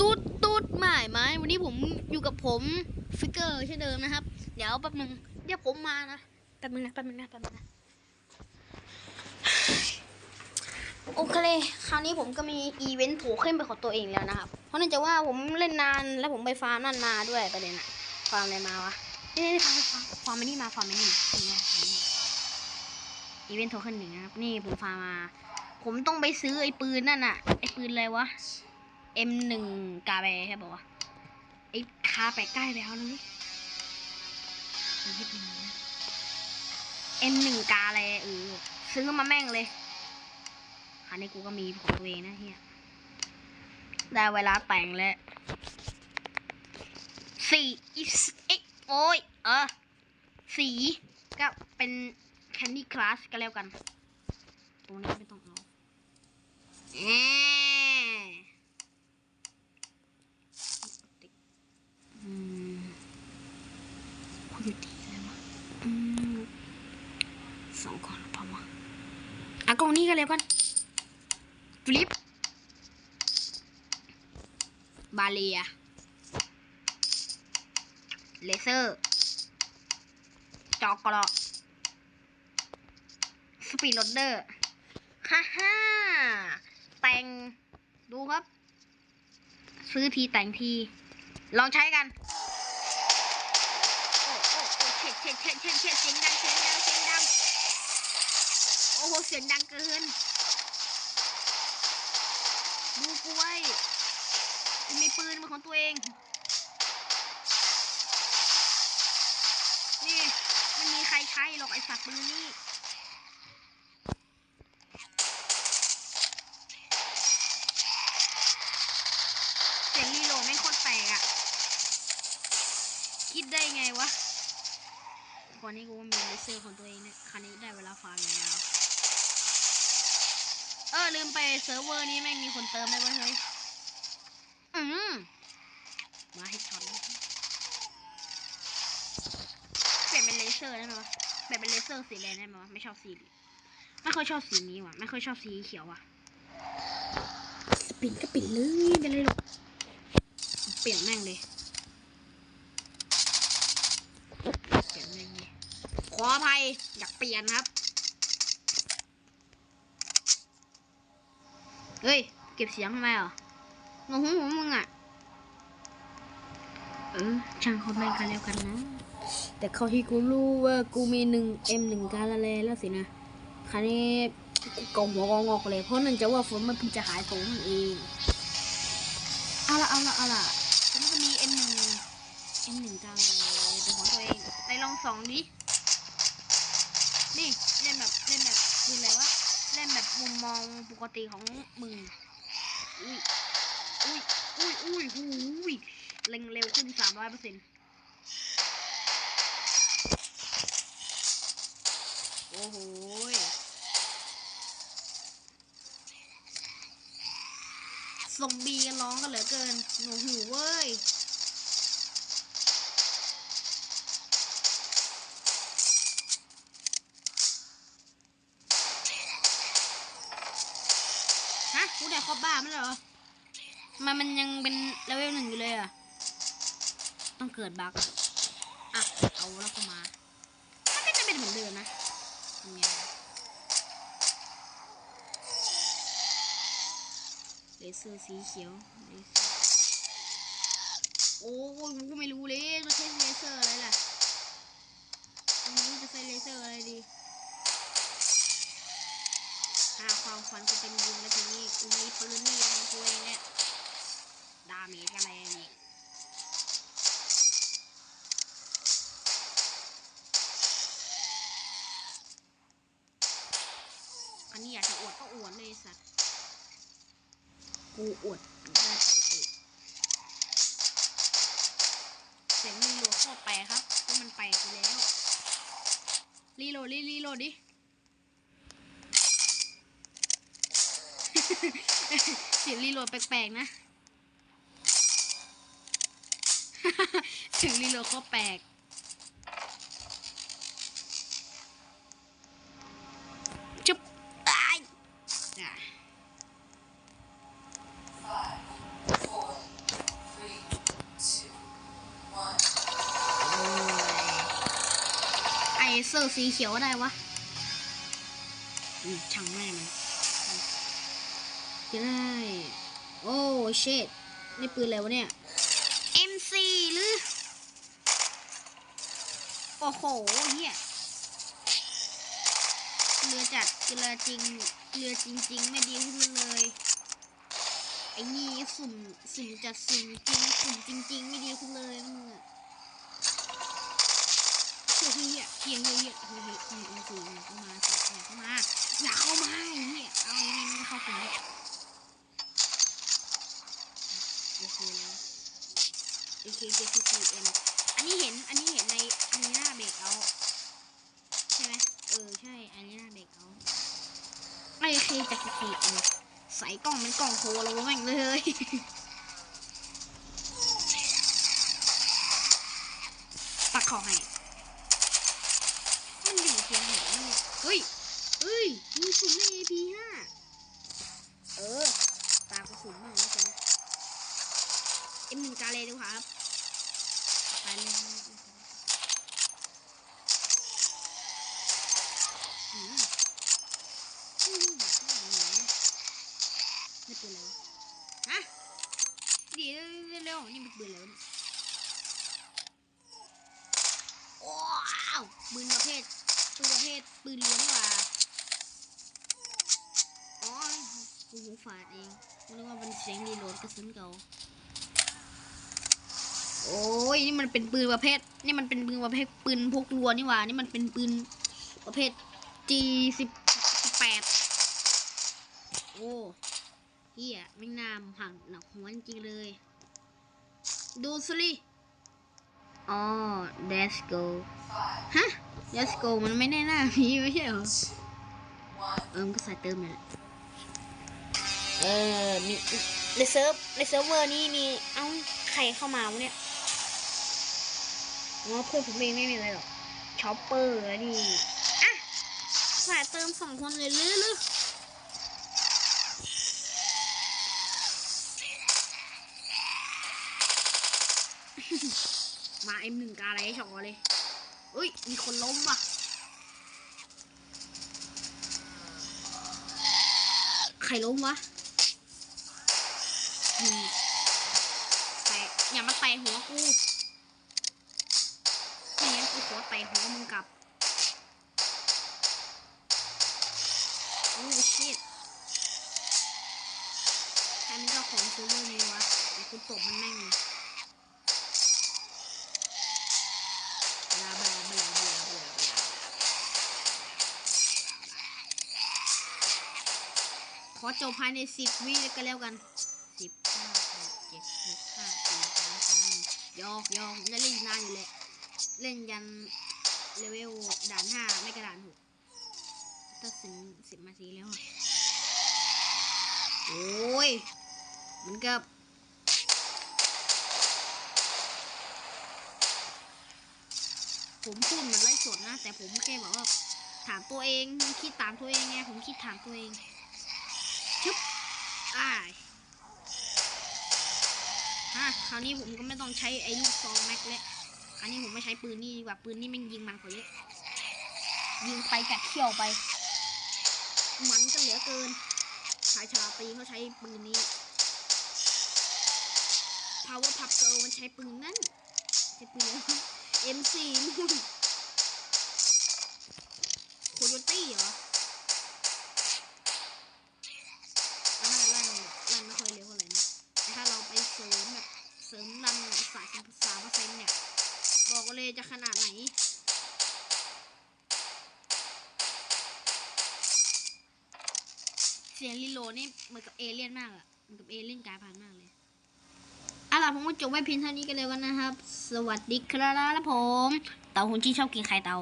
ตุ๊ดตุ๊ดไม่ไม่วันนี้ผมอยู่กับผมฟิกเกอร์เช่นเดิมนะครับ เดี๋ยวแป๊บนึงเดี๋ยวผมมานะแป๊บนึงนะแป๊บนึงนะแป๊บนึงนะโอเคคราวนี้ผมก็มีอีเวนต์โผล่ขึ้นไปของตัวเองแล้วนะครับ เพราะเนื่องจากว่าผมเล่นนานแล้วผมไปฟาร์มนั่นมาด้วยประเด็นอะฟาร์มอะไรมาวะนี่นี่ฟาร์มฟาร์มฟาร์มไม่นี่มาฟาร์มไม่นี่นี่งฟาร์มนี่อีเวนต์โทเค็นหนึ่งนะครับ นี่ผมฟาร์มมา ผมต้องไปซื้อไอ้ปืนนั่นอะไอ้ปืนอะไรวะ M หนึ่งกาแบใช่ป่าวะไอ้คาไปใกล้ไปเอาเลยนิดนึง M หนึ่งกาอะไรเออซื้อมาแม่งเลยคันนี้กูก็มีของตัวเองนะเฮียได้เวลาแต่งแล้วสีอิสเอ็กโอ้ยเออสีก็เป็น Candy Crush ก็แล้วกันตัวนี้ไม่ต้องเอาแอม อืมคุณอยู่ดีเลยวะอืมสองคนหรือเปล่าวะ อะกล่องนี้กันเลยกันฟลิป บาเลีย เลเซอร์ จอกรอสปีดโรดเดอร์ฮ่าฮ่าแต่ง ดูครับ ซื้อทีแต่งที ลองใช้กัน โอ้โอ้โอ้เช็ดเช็ดเช็ดเช็ดเช็ดเสียงดังเสียงดังเสียงดัง โอ้โห เสียงดังเกิน ดูกูไว้มีปืนเป็นของตัวเอง นี่ไม่มีใครใช้หรอกไอ้สัตว์ปืนนี่เสียงรีโหลดไม่โคตรแปลกอะคิดได้ไงวะก่อนนี้กูมีเลเซอร์ของตัวเองเนี่ยคันนี้ได้เวลาฟาร์มยาว เออลืมไปเซิร์ฟเวอร์นี้แม่งมีคนเติมได้เว้ยเฮ้ย อืมมาให้ช็อตเลยเปลี่ยนเป็นเลเซอร์ได้ไหมวะเปลี่ยนเป็นเลเซอร์สีแดงได้ไหมวะไม่ชอบสีไม่ค่อยชอบสีนี้ว่ะไม่ค่อยชอบสีเขียวว่ะสปินก็ปิดเลยเป็นไรหรอกเปลี่ยนแม่งเลยเปลี่ยนแม่งเลยขออภัยอยากเปลี่ยนครับ เฮ้ย เก็บเสียงทำไมอะงงหูของมึงอะ เออ ช่างเขาแม่งกันแล้วกันนะ แต่เขาที่กูรู้ว่ากูมีหนึ่งเอ็มหนึ่งกาละแลแล้วสินะคราวนี้กูเกาหัวกองอกเลย เพราะเนื่องจากว่าฝนมันเพิ่งจะหายตกนั่นเอง เอาละเอาละเอาละผมก็มี M หนึ่ง M หนึ่งกลางเลยเป็นของตัวเองไปลองสองดิ นี่เล่นแบบเล่นแบบดูอะไรวะเล่นแบบมุมมองปกติของมึง อุ้ย อุ้ย อุ้ย อุ้ยหูยเร็งเร็วขึ้นสามร้อยเปอร์เซ็นต์โอ้โหยส่งบีกันร้องกันเหลือเกินหนูหูเว้ย กูได้ครบบ้ามันเหรอมันมันยังเป็นเลเวลหนึ่งอยู่เลยอะ ต้องเกิดบั๊กอะอะ เอาแล้วก็มามันก็จะเป็นเหมือนเดิมนะทำไงเลเซอร์สีเขียวโอ้ยกูไม่รู้เลยจะใช้เลเซอร์อะไรล่ะกูไม่รู้จะใช้เลเซอร์อะไรดีหาความฝันกูเป็นยิงแล้วทีนี้ ปืนนี่ของกูเองเนี่ย ดาเมจอะไรนี่อันนี้อยากจะอวดก็อวดเลยสัตว์ กูอวดได้ปกติเสียงรีโหลดโคตรแปครับก็มันแปลกอยู่แล้ว รีโหลดรีรีโหลดดิ เสียงรีโหลดแปลกๆนะถึงรีโหลดก็แปลกจุ๊บตายไอเซอร์สีเขียวได้วะช่างแม่เลย จะได้โอ้เชดนี่ปืนอะไรวะเนี่ย MC หรือ โอ้โหเฮียเรือจัดเรือจริงเรือจริง ๆ ไม่ดีขึ้นเลยไอ้นี่สุ่มสุ่มจัดสุ่มจริงสุ่มจริง ๆ ไม่ดีขึ้นเลยมึงอะเฮียเฮียเฮียเฮียเฮียเฮียเฮียเฮียเฮียเฮียเข้ามาเข้ามาอย่าเข้ามาเฮียเอาไอ้นี่มันเข้าไปโอเคแล้ว AK J K T M อันนี้เห็น อันนี้เห็นใน อันนี้หน้าเบรกเอา ใช่ไหมเออ ใช่ อันนี้หน้าเบรกเอาไอเคจะกทีเออใส่กล้องเป็นกล้องโคเราแม่งเลยปักคอให้ มันอยู่เพียงไหนเนี่ยเฮ้ยเฮ้ย มีสุ่มใน AP ห้าเออ ตากระสุนมากนะจ๊ะเอ็มหนึ่งกาเลยดีกว่าครับ ไปเลยอืมอืมไม่ปืนแล้วฮะเดี๋ยวเร็วๆนี่มันปืนแล้วเนี่ยว้าวปืนประเภทปืนประเภทปืนล้วนนี่ว่าอ๋อกูหูฝาดเองกูนึกว่าเป็นเสียงรีโหลดกระสุนเก่าโอ้ยนี่มันเป็นปืนประเภท นี่มันเป็นปืนประเภทปืนพกรัวนี่หว่า นี่มันเป็นปืนประเภท G สิบแปดโอ้เฮียไม่นามหักหนักหัวจริงเลย ดูสิ อ๋อ let's go ฮะ let's go มันไม่แน่หน้ามีไม่ใช่เหรอ เออมก็ใส่เติมเลยแหละเออมีในเซิร์ฟในเซิร์ฟเวอร์นี้มี เอ้า ใครเข้ามาวะเนี่ยอ๋อเพื่อนผมเองไม่มีอะไรหรอกช็อปเปอร์นี่ อะใส่เติมสองคนเลยหรือหรือ มาเอ็มหนึ่งกาอะไรชอเลยอุ้ย มีคนล้มว่ะใครล้มวะอืมแต่อย่ามาแตะหัวกูไม่งั้นกูขอแตะหัวมึงกลับโอ้ชิตใครเป็นเจ้าของซื้อเรื่องนี้วะเดี๋ยวกูตบมันแม่ง ขอจบภายในสิบวิก็แล้วกันสิบห้าหกเจ็ดหกห้าสี่สามสองหนึ่งยอกยอกจะเล่นนานอยู่แหละเล่นยันเลเวลด่านห้าไม่กระดานหกถ้าถึงสิบนาทีแล้วโอ้ยมันกับผมพูดเหมันไล่สดนะ แต่ผมแค่บอกว่า ถามตัวเอง คิดตามตัวเองไง ผมคิดถามตัวเอง อ้าฮะคราวนี้ผมก็ไม่ต้องใช้ไอ้ลูกซองแม็กแล้วคราวนี้ผมไม่ใช้ปืนนี่ดีกว่าปืนนี่ม่งยิงมันกว่าเยอะยิงไปกัดเขี้ยวไป มันก็เหลือเกินชายชาตีเขาใช้ปืนนี้ Power Pup Girl มันใช้ปืนนั่นใช้ปืน M4 นู่นโคโยตี้เหรออันนั้นลั่นลั่นไม่ค่อยเร็วเท่าไหร่นะแต่ถ้าเราไปเสริมแบบเสริมลั่นสายสามเปอร์เซ็นต์เนี่ย บอกเลย จะขนาดไหน เสียงลิโลนี่เหมือนกับเอเลี่ยนมากอะเหมือนกับเอเลี่ยนกายพันธุ์มากเลยเอาล่ะผมก็จบไว้เพียงเท่านี้กันเลยกันนะครับ สวัสดีครับผม เต่าหุ่นที่ชอบกินไข่เต่า